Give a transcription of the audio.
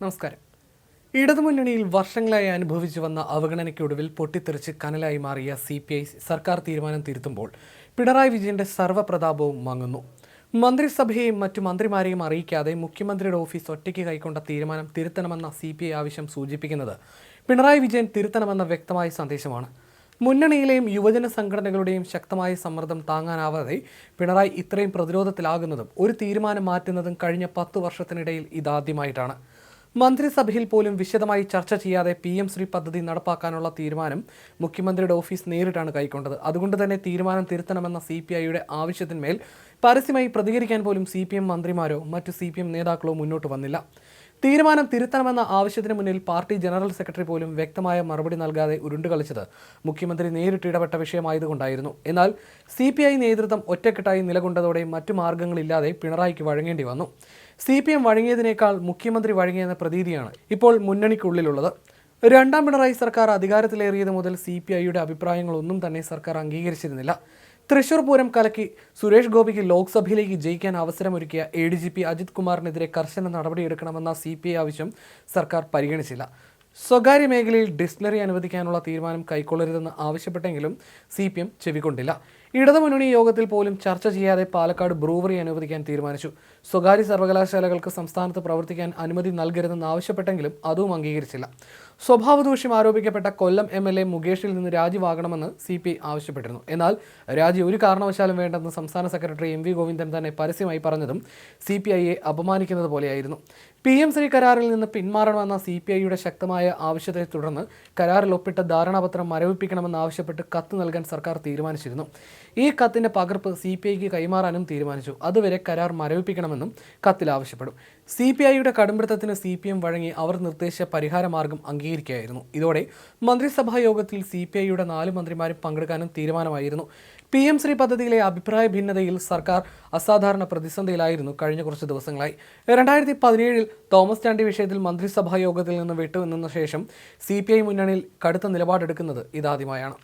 നമസ്കാരം. ഇടതുമുന്നണിയിൽ വർഷങ്ങളായി അനുഭവിച്ചു വന്ന അവഗണനയ്ക്കൊടുവിൽ പൊട്ടിത്തെറിച്ച് കനലായി മാറിയ സി പി ഐ സർക്കാർ തീരുമാനം തിരുത്തുമ്പോൾ പിണറായി വിജയന്റെ സർവപ്രതാപവും മങ്ങുന്നു. മന്ത്രിസഭയെയും മറ്റു മന്ത്രിമാരെയും അറിയിക്കാതെ മുഖ്യമന്ത്രിയുടെ ഓഫീസ് ഒറ്റയ്ക്ക് കൈക്കൊണ്ട തീരുമാനം തിരുത്തണമെന്ന സി പി ഐ ആവശ്യം സൂചിപ്പിക്കുന്നത് പിണറായി വിജയൻ തിരുത്തണമെന്ന വ്യക്തമായ സന്ദേശമാണ്. മുന്നണിയിലെയും യുവജന സംഘടനകളുടെയും ശക്തമായ സമ്മർദ്ദം താങ്ങാനാവാതെ പിണറായി ഇത്രയും പ്രതിരോധത്തിലാകുന്നതും ഒരു തീരുമാനം മാറ്റുന്നതും കഴിഞ്ഞ പത്ത് വർഷത്തിനിടയിൽ ഇതാദ്യമായിട്ടാണ്. മന്ത്രിസഭയിൽ പോലും വിശദമായി ചർച്ച ചെയ്യാതെ പി എം ശ്രീ പദ്ധതി നടപ്പാക്കാനുള്ള തീരുമാനം മുഖ്യമന്ത്രിയുടെ ഓഫീസ് നേരിട്ടാണ് കൈക്കൊണ്ടത്. അതുകൊണ്ട് തന്നെ തീരുമാനം തിരുത്തണമെന്ന സി പി ഐയുടെ ആവശ്യത്തിന്മേൽ പരസ്യമായി പ്രതികരിക്കാൻ പോലും സി പി എം മന്ത്രിമാരോ മറ്റ് സി പി എം നേതാക്കളോ മുന്നോട്ട് വന്നില്ല. തീരുമാനം തിരുത്തണമെന്ന ആവശ്യത്തിന് മുന്നിൽ പാർട്ടി ജനറൽ സെക്രട്ടറി പോലും വ്യക്തമായ മറുപടി നൽകാതെ ഉരുണ്ടുകളിച്ചത്. മുഖ്യമന്ത്രി നേരിട്ട് ഇടപെട്ട വിഷയമായതുകൊണ്ടായിരുന്നു. എന്നാൽ സി പി ഐ നേതൃത്വം ഒറ്റക്കെട്ടായി നിലകൊണ്ടതോടെ മറ്റു മാർഗങ്ങളില്ലാതെ പിണറായിക്ക് വഴങ്ങേണ്ടി വന്നു. സി പി എം വഴങ്ങിയതിനേക്കാൾ മുഖ്യമന്ത്രി വഴങ്ങിയെന്ന പ്രതീതിയാണ് ഇപ്പോൾ മുന്നണിക്കുള്ളിലുള്ളത്. രണ്ടാം പിണറായി സർക്കാർ അധികാരത്തിലേറിയത് മുതൽ സി പി ഐയുടെ അഭിപ്രായങ്ങളൊന്നും തന്നെ സർക്കാർ അംഗീകരിച്ചിരുന്നില്ല. തൃശൂർ പൂരം കലക്കി സുരേഷ് ഗോപിക്ക് ലോക്സഭയിലേക്ക് ജയിക്കാൻ അവസരമൊരുക്കിയ A D G P Ajith കുമാറിനെതിരെ കർശന നടപടിയെടുക്കണമെന്ന സി പി ഐ ആവശ്യം സർക്കാർ പരിഗണിച്ചില്ല. സ്വകാര്യ മേഖലയിൽ ഡിസ്റ്റിലറി അനുവദിക്കാനുള്ള തീരുമാനം കൈക്കൊള്ളരുതെന്ന് ആവശ്യപ്പെട്ടെങ്കിലും സി പി എം ചെവിക്കൊണ്ടില്ല. ഇടതുമുന്നണി യോഗത്തിൽ പോലും ചർച്ച ചെയ്യാതെ പാലക്കാട് ബ്രൂവറി അനുവദിക്കാൻ തീരുമാനിച്ചു. സ്വകാര്യ സർവകലാശാലകൾക്ക് സംസ്ഥാനത്ത് പ്രവർത്തിക്കാൻ അനുമതി നൽകരുതെന്ന് ആവശ്യപ്പെട്ടെങ്കിലും അതും അംഗീകരിച്ചില്ല. സ്വഭാവദൂഷ്യം ആരോപിക്കപ്പെട്ട കൊല്ലം എം എൽ എ മുകേഷിൽ നിന്ന് രാജിവാകണമെന്ന് സി പി ആവശ്യപ്പെട്ടിരുന്നു. എന്നാൽ രാജി ഒരു കാരണവശാലും വേണ്ടെന്ന് സംസ്ഥാന സെക്രട്ടറി എം വി ഗോവിന്ദൻ തന്നെ പരസ്യമായി പറഞ്ഞതും സി പി ഐയെ അപമാനിക്കുന്നത് പോലെയായിരുന്നു. പി എം ശ്രീ കരാറിൽ നിന്ന് പിന്മാറണമെന്ന സി പി ഐയുടെ ശക്തമായ ആവശ്യത്തെ തുടർന്ന് കരാറിൽ ഒപ്പിട്ട ധാരണാപത്രം മരവിപ്പിക്കണമെന്ന് ആവശ്യപ്പെട്ട് കത്ത് നൽകാൻ സർക്കാർ തീരുമാനിച്ചിരുന്നു. ഈ കത്തിന്റെ പകർപ്പ് സി പി ഐക്ക് കൈമാറാനും തീരുമാനിച്ചു. അതുവരെ കരാർ മരവിപ്പിക്കണമെന്നും കത്തിൽ ആവശ്യപ്പെടും. സി പി ഐയുടെ കടുംപിടുത്തത്തിന് സി പി എം വഴങ്ങി അവർ നിർദ്ദേശിച്ച പരിഹാരമാർഗം അംഗീകരിക്കുകയായിരുന്നു. ഇതോടെ മന്ത്രിസഭാ യോഗത്തിൽ സി പി ഐയുടെ നാല് മന്ത്രിമാരും പങ്കെടുക്കാനും തീരുമാനമായിരുന്നു. പി എം ശ്രീ പദ്ധതിയിലെ അഭിപ്രായ ഭിന്നതയിൽ സർക്കാർ അസാധാരണ പ്രതിസന്ധിയിലായിരുന്നു കഴിഞ്ഞ കുറച്ച് ദിവസങ്ങളായി. രണ്ടായിരത്തി പതിനേഴിൽ തോമസ് ചാണ്ടി വിഷയത്തിൽ മന്ത്രിസഭാ യോഗത്തിൽ നിന്ന് വിട്ടുനിന്ന ശേഷം സി പി ഐ മുന്നണിയിൽ കടുത്ത നിലപാടെടുക്കുന്നത് ഇതാദ്യമായാണ്.